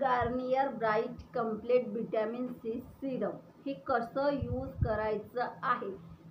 Garnier bright complete vitamin C serum. हे कसं use करायचं आहे?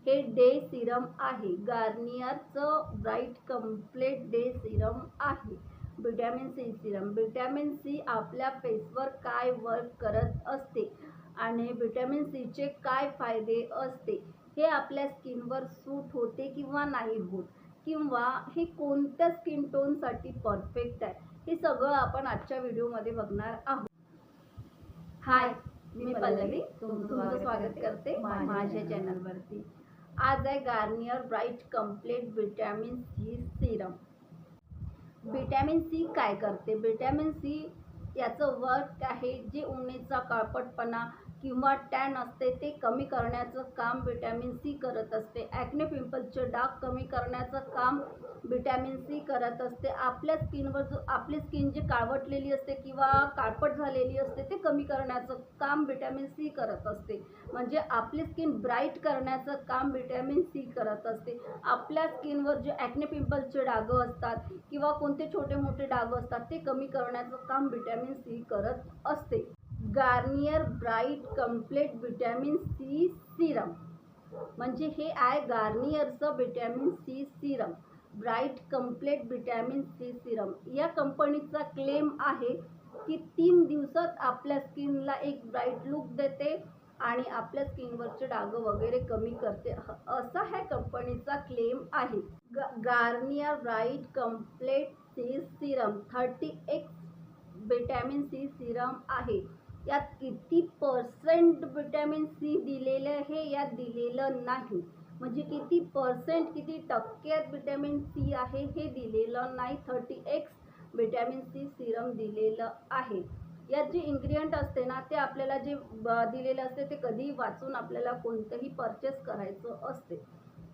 हे डे सिरम आहे. गार्नियरचं ब्राईट कंप्लीट डे सिरम आहे. Vitamin C serum. Vitamin C आपल्या फेसवर काय वर्क करत असते आणि विटॅमिन सीचे काय फायदे असते हे आपल्या स्किनवर सूट होते किंवा नाही होत? किंवा हे कोणत्या स्किन टोनसाठी परफेक्ट आहे? हे सगळं आपण आजच्या व्हिडिओमध्ये बघणार आहोत. हाय मी पल्लवी. तुमचं स्वागत करते माझ्या चॅनलवरती आज आहे Garnier bright complete vitamin C serum vitamin C काय करते? विटॅमिन सी याचं वर्क आहे जे उन्नीचा काळपटपणा किंवा टॅन असते ते कमी करण्याचं काम विटॅमिन सी करत असते. ॲक्ने पिंपल्सचे डाग कमी करण्याचं काम विटॅमिन सी करत असते. आपल्या स्किनवर जो आपली स्किन जी काळवटलेली असते किंवा काळपट झालेली असते ते कमी करण्याचं काम विटॅमिन सी करत असते. म्हणजे आपली स्किन ब्राईट करण्याचं काम विटॅमिन सी करत असते. आपल्या स्किनवर जे ॲक्ने पिंपल्सचे डागं असतात किंवा कोणते छोटे मोठे डाग असतात ते कमी करण्याचं काम विटॅमिन सी करत असते. Garnier bright complete vitamin C serum. म्हणजे हे आहे गार्नियरचं vitamin C serum. Bright complete vitamin C serum. या कंपनीचा क्लेम आहे की तीन दिवसात आपल्या स्किनला एक ब्राईट लुक देते आणि आपल्या स्किनवरचे डाग वगैरे कमी करते. असा ह्या कंपनीचा क्लेम आहे. ग Garnier bright complete C serum. Thirty X vitamin C serum आहे. यात किती पर्सेंट विटॅमिन सी दिलेलं आहे यात दिलेलं नाही. म्हणजे किती पर्सेंट किती टक्क्यात विटॅमिन सी आहे हे दिलेलं नाही. Thirty X vitamin C serum दिलेलं आहे. यात जे इन्ग्रिडियंट असते ना ते आपल्याला जे ब- दिलेलं असते ते कधीही वाचून आपल्याला कोणतंही परचेस करायचं असते.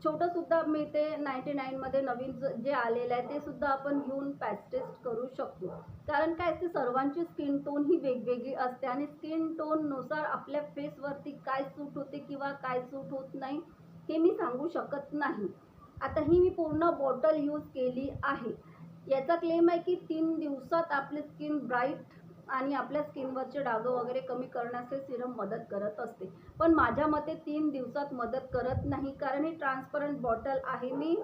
छोटंसुद्धा मिळते. नाईन्टी नाईनमध्ये नवीन ज- जे आलेलं आहे ते सुद्धा आपण घेऊन पॅच टेस्ट करू शकतो. कारण काय असते सर्वांची स्किन टोन ही वेगवेगळी असते आणि स्किन टोननुसार आपल्या फेसवरती काय सूट होते किंवा काय सूट होत नाही हे मी सांगू शकत नाही. आता ही मी पूर्ण बॉटल यूज केली आहे. याचा क्लेम आहे की तीन दिवसात आपली स्किन ब्राईट आणि आपल्या स्किनवरचे डाग वगैरे कमी करण्यास हे सिरम मदत करत असते. पण माझ्या मते तीन दिवसात मदत करत नाही. कारण ही ट्रान्सपरंट बॉटल आहे. मी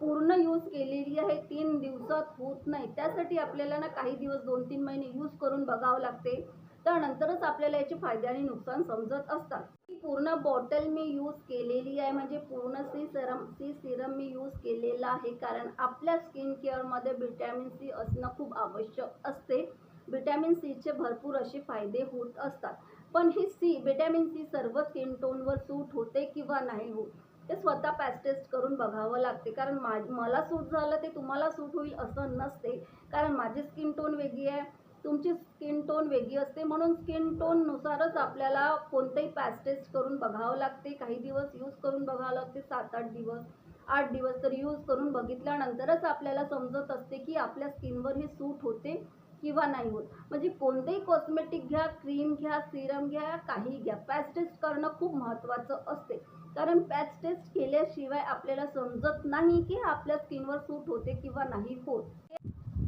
पूर्ण यूज केलेली आहे. तीन दिवसात होत नाही. त्यासाठी आपल्याला ना काही दिवस दोन तीन महिने यूज करून बघावं लागते. त्यानंतरच आपल्याला याचे फायदे आणि नुकसान समजत असतात. ही पूर्ण बॉटल मी यूज केलेली आहे. म्हणजे पूर्ण सी सिरम सी सिरम मी यूज केलेला आहे. कारण आपल्या स्किन केअरमध्ये विटॅमिन सी असणं खूप आवश्यक असते. विटॅमिन सीचे भरपूर असे फायदे होत असतात. पण ही सी विटॅमिन सी सर्व स्किन टोनवर सूट होते किंवा नाही होत ते स्वतः पॅच टेस्ट करून बघावं लागते. कारण मा मला सूट झालं ते तुम्हाला सूट होईल असं नसते. कारण माझी स्किन टोन वेगळी आहे तुमची स्किन टोन वेगळी असते. म्हणून स्किन टोननुसारच आपल्याला कोणतंही पॅच टेस्ट करून बघावं लागते. काही दिवस यूज करून बघावं लागते सात आठ दिवस आठ दिवस तर यूज करून बघितल्यानंतरच आपल्याला समजत असते की आपल्या स्किनवर हे सूट होते. किंवा नाही होत. म्हणजे कोणतेही कॉस्मेटिक घ्या क्रीम घ्या सिरम घ्या काही घ्या. पॅच टेस्ट करणं खूप महत्त्वाचं असते. कारण पॅच टेस्ट केल्याशिवाय आपल्याला समजत नाही की आपल्या स्किनवर सूट होते किंवा नाही होत.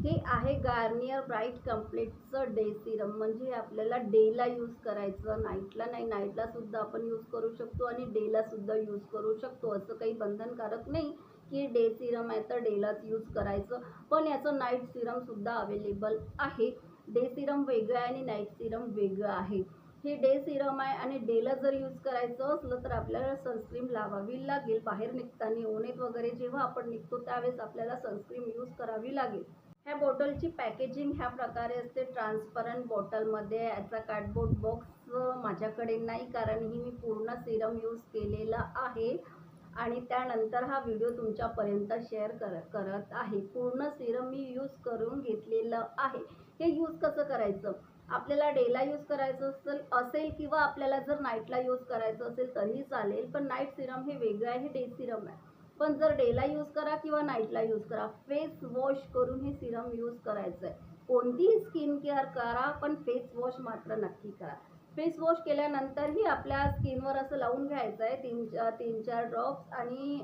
हे आहे गार्नियर ब्राईट कम्प्लीटचं डे सिरम म्हणजे आपल्याला डेला यूज करायचं नाईटला नाही नाईटला सुद्धा आपण यूज करू शकतो आणि डेला सुद्धा यूज करू शकतो. असं काही बंधनकारक नाही. की डे सिरम आहे तर डेलाच यूज करायचं. पण याचं नाईट सिरमसुद्धा अवेलेबल आहे. डे सिरम वेगळं आहे आणि नाईट सिरम वेगळं आहे. हे डे सिरम आहे आणि डेला जर यूज करायचं असलं तर आपल्याला सनस्क्रीम लावावी लागेल. बाहेर निघताना ओनेत वगैरे जेव्हा आपण निघतो त्यावेळेस आपल्याला सनस्क्रीम यूज करावी लागेल. ह्या बॉटलची पॅकेजिंग ह्या प्रकारे असते. ट्रान्सपरंट बॉटलमध्ये याचा कार्डबोर्ड बॉक्स माझ्याकडे नाही कारण ही मी पूर्ण सिरम यूज केलेला आहे. आणि त्यानंतर हा व्हिडिओ तुमच्यापर्यंत शेअर कर करत आहे. पूर्ण सिरम मी यूज करून घेतलेलं आहे. हे यूज कसं करायचं? आपल्याला डेला यूज करायचं असेल असेल किंवा आपल्याला जर नाईटला यूज करायचं असेल तरीही चालेल पण नाईट सिरम हे वेगळं आहे हे डे सिरम आहे. पण जर डेला यूज करा किंवा नाईटला यूज करा फेस वॉश करून हे सिरम यूज करायचं आहे कोणतीही स्किन केअर करा पण फेस वॉश मात्र नक्की करा. फेस वॉश केल्यानंतरही आपल्या स्किनवर असं लावून घ्यायचं आहे तीन तीन चार ड्रॉप्स आणि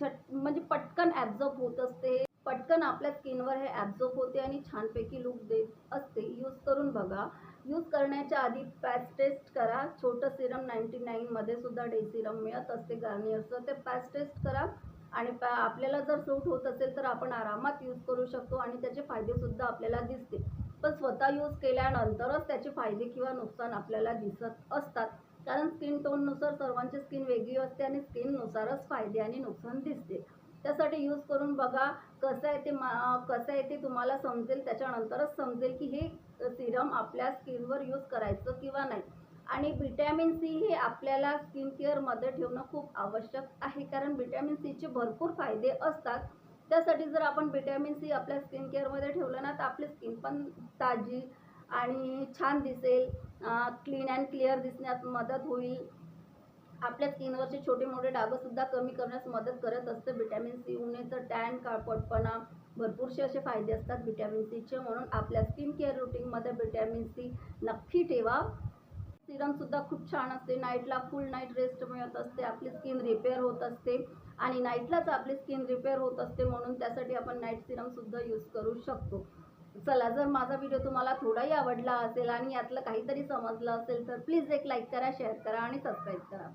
झट म्हणजे पटकन ॲब्झॉर्ब होत असते. पटकन आपल्या स्किनवर हे ॲब्झॉर्ब होते आणि छानपैकी लुक देत असते. यूज करून बघा. यूज करण्याच्या आधी पॅच टेस्ट करा. छोटं सिरम नाईन्टी नाईनमध्ये सुद्धा डे सिरम मिळत असते गार्नियरचं ते पॅच टेस्ट करा. आणि पॅ आपल्याला जर सूट होत असेल तर आपण आरामात यूज करू शकतो आणि त्याचे फायदेसुद्धा आपल्याला दिसतील. पण स्वतः यूज केल्यानंतरच त्याचे फायदे किंवा नुकसान आपल्याला दिसत असतात. कारण स्किन टोननुसार सर्वांची स्किन वेगळी असते आणि स्किननुसारच फायदे आणि नुकसान दिसते. त्यासाठी यूज करून बघा कसं आहे ते मा कसं आहे ते तुम्हाला समजेल. त्याच्यानंतरच समजेल की हे सिरम आपल्या स्किनवर यूज करायचं किंवा नाही. आणि विटॅमिन सी हे आपल्याला स्किन केअरमध्ये ठेवणं खूप आवश्यक आहे. कारण विटॅमिन सीचे भरपूर फायदे असतात. त्यासाठी जर आपण विटॅमिन सी आपल्या स्किन केअरमध्ये ठेवलं ना तर आपली स्किन पण ताजी आणि छान दिसेल. क्लीन अँड क्लिअर दिसण्यात मदत होईल. आपल्या स्किनवरचे छोटे मोठे डागंसुद्धा कमी करण्यास मदत करत असते. विटॅमिन सी उन्हाचं टॅन काळपटपणा भरपूरसे असे फायदे असतात विटॅमिन सीचे म्हणून आपल्या स्किन केअर रुटीनमध्ये विटॅमिन सी नक्की ठेवा. सिरमसुद्धा खूप छान असते. नाईटला फुल नाईट रेस्ट मिळत असते. आपली स्किन रिपेअर होत असते. आणि नाईटलाच आपली स्किन रिपेअर होत असते म्हणून त्यासाठी आपण नाईट सिरमसुद्धा यूज करू शकतो. चला जर माझा व्हिडिओ तुम्हाला थोडाही आवडला असेल आणि यातलं काहीतरी समजलं असेल तर प्लीज एक लाईक करा शेअर करा आणि सबस्क्राईब करा.